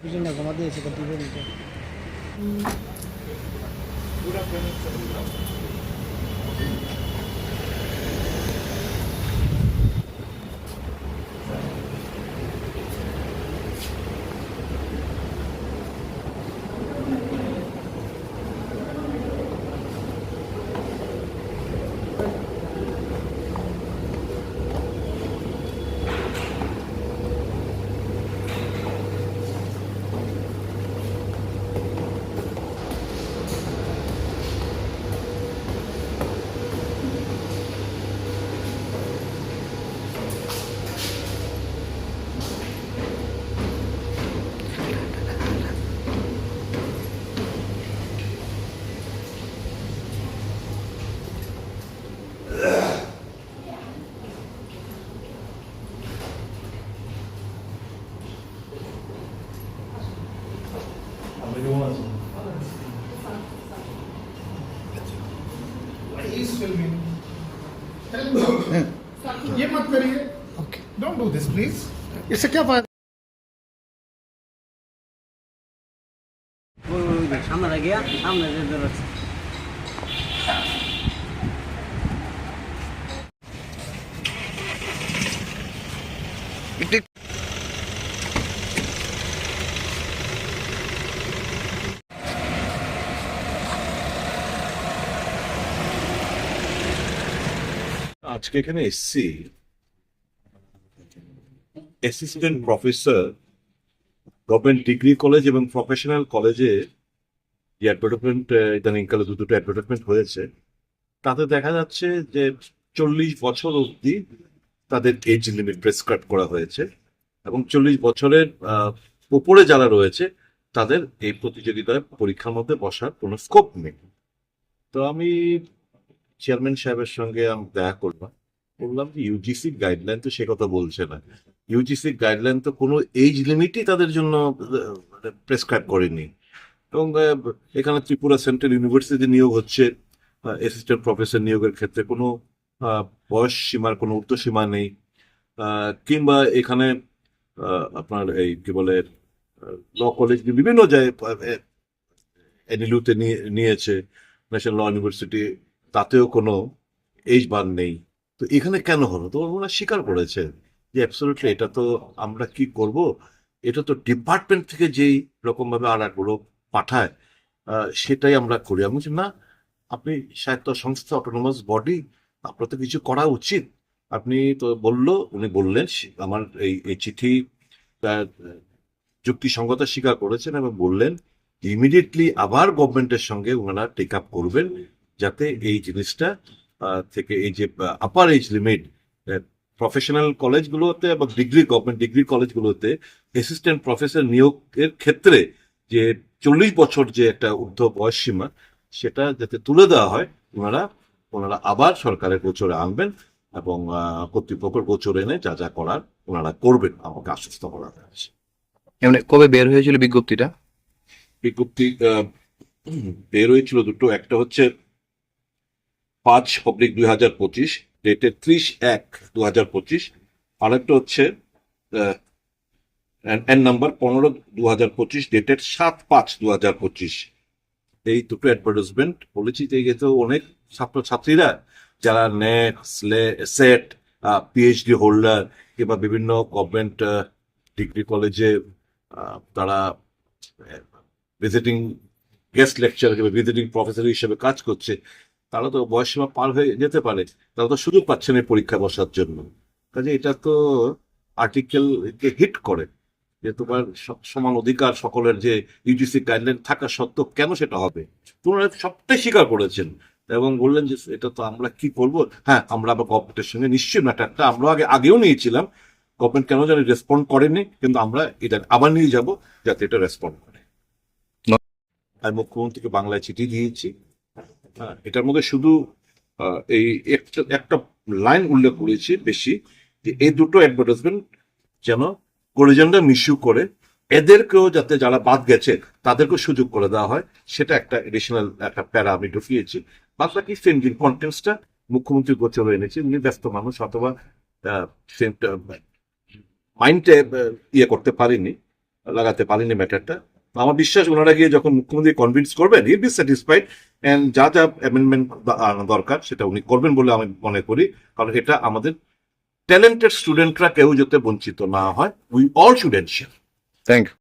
পিছনটা ঘুমা দিয়েছে তো দিবে নিতে Tell me. Hmm. ये मत करिए। डोंट डू दिस प्लीज़ इससे क्या फ़ायदा? सामने गया सामने से ज़रूरत ठीक আজকে এখানে এসছি। Assistant professor government degree college এবং প্রফেশনাল কলেজে যে অ্যাডভার্টাইজমেন্ট ইদানিংকালে দু দুটো অ্যাডভার্টাইজমেন্ট হয়েছে, তাতে দেখা যাচ্ছে যে চল্লিশ বছর অবধি তাদের এজ লিমিট প্রেসক্রাইব করা হয়েছে এবং চল্লিশ বছরের উপরে যারা রয়েছে, তাদের এই প্রতিযোগিতায় পরীক্ষার মধ্যে বসার কোনো স্কোপ নেই। তো আমি চেয়ারম্যান সাহেবের সঙ্গে আমি দেখা করলাম বললাম যে ইউজিসি গাইডলাইন তো সে কথা বলছে না ইউজিসি গাইডলাইন তো কোনো এজ লিমিটই তাদের জন্য প্রেসক্রাইব করেনি এবং এখানে ত্রিপুরা সেন্ট্রাল ইউনিভার্সিটি নিয়োগ হচ্ছে অ্যাসিস্ট্যান্ট প্রফেসর নিয়োগের ক্ষেত্রে কোনো বয়স সীমার কোনো ঊর্ধ্বসীমা নেই কিংবা এখানে আপনার এই কি বলে ল কলেজ বিভিন্ন জায়গায় এনএলইউতে নিয়েছে ন্যাশনাল ল ইউনিভার্সিটি তাতেও কোনো এইজ বার নেই। তো এখানে কেন হলো? তো ওনারা স্বীকার করেছে যে অ্যাবসলিউটলি এটা তো আমরা কি করব? এটা তো ডিপার্টমেন্ট থেকে যেই রকমভাবে আর একগুলো পাঠায় সেটাই আমরা করি। আমি বলছি, না, আপনি স্বায়ত্ত সংস্থা অটোনোমাস বডি আপনার তো কিছু করা উচিত। আপনি তো বলল, উনি বললেন আমার এই এই চিঠি যুক্তিসঙ্গতা স্বীকার করেছেন এবং বললেন ইমিডিয়েটলি আবার গভর্নমেন্টের সঙ্গে ওনারা টেক আপ করবেন। যাতে এই জিনিসটা থেকে এই যে আপার এজ লিমিট প্রফেশনাল কলেজগুলোতে এবং ডিগ্রি গভর্নমেন্ট ডিগ্রি কলেজগুলোতে অ্যাসিস্ট্যান্ট প্রফেসর নিয়োগের ক্ষেত্রে যে চল্লিশ বছর যে একটা ঊর্ধ্ব বয়স সীমা সেটা যাতে তুলে দেওয়া হয় ওনারা ওনারা আবার সরকারের গোচরে আনবেন এবং কর্তৃপক্ষের গোচরে এনে যা যা করার ওনারা করবেন। আমাকে আশ্বস্ত করা হয়েছে এমনি কবে বের হয়েছিল বিজ্ঞপ্তিটা? বিজ্ঞপ্তি বের হয়েছিল দুটো একটা হচ্ছে পাঁচ পাবলিক দুই হাজার পঁচিশ ডেটের ত্রিশ এক দু হাজার পঁচিশ আরেকটা হচ্ছে এন নাম্বার পনেরো দু হাজার পঁচিশ ডেটের সাত পাঁচ দু হাজার পঁচিশ। এই দুটো অ্যাডভার্টাইজমেন্ট বলেছি এতে অনেক ছাত্রছাত্রীরা, যারা নেট সেট পিএইচডি হোল্ডার কিংবা বিভিন্ন গভর্নমেন্ট ডিগ্রি কলেজে তারা visiting guest lecture visiting professor হিসেবে কাজ করছে তারা তো বয়সসীমা পার হয়ে যেতে পারে তারা তো সুযোগ পাচ্ছে না এই পরীক্ষায় বসার জন্য। কাজে এটা তো আর্টিকেলকে হিট করে যে তোমার সমান অধিকার সকলের যে ইউজিসি গাইডলাইন থাকা সত্ত্বেও কেন সেটা হবে? তোমরা সবটাই স্বীকার করেছেন এবং বললেন যে এটা তো আমরা কি করব হ্যাঁ আমরা আবার গভর্নমেন্টের সঙ্গে নিশ্চয়ই ম্যাটারটা আমরা আগে আগেও নিয়েছিলাম। গভর্নমেন্ট কেন জানি রেসপন্ড করেনি কিন্তু আমরা এটা আবার নিয়ে যাব যাতে এটা রেসপন্ড করে। আমি মুখ্যমন্ত্রীকে বাংলায় চিঠি দিয়েছি। হ্যাঁ, এটার মধ্যে শুধু এই একটা লাইন উল্লেখ করেছি বেশি যে এই দুটো অ্যাডভার্টাইজমেন্ট যেন প্রয়োজনটা মিসইউ করে এদেরকেও যাতে যারা বাদ গেছে তাদেরকেও সুযোগ করে দেওয়া হয় সেটা একটা এডিশনাল একটা প্যারা আমি ঢুকিয়েছি। বাদ বাকি সেন্ডিং কন্টেন্টসটা মুখ্যমন্ত্রী গোচরে এনেছি উনি ব্যস্ত মানুষ অথবা মাইন্ডে ইয়ে করতে পারেনি লাগাতে পারেনি ম্যাটারটা আমার বিশ্বাস ওনারা গিয়ে যখন মুখ্যমন্ত্রী কনভিন্স করবেন ইল বি স্যাটিসফাইড অ্যান্ড যা যা অ্যামেন্ডমেন্ট দরকার, সেটা উনি করবেন বলে আমি মনে করি, কারণ এটা আমাদের ট্যালেন্টেড স্টুডেন্টরা কেউ যাতে বঞ্চিত না হয় we all should ensure thank you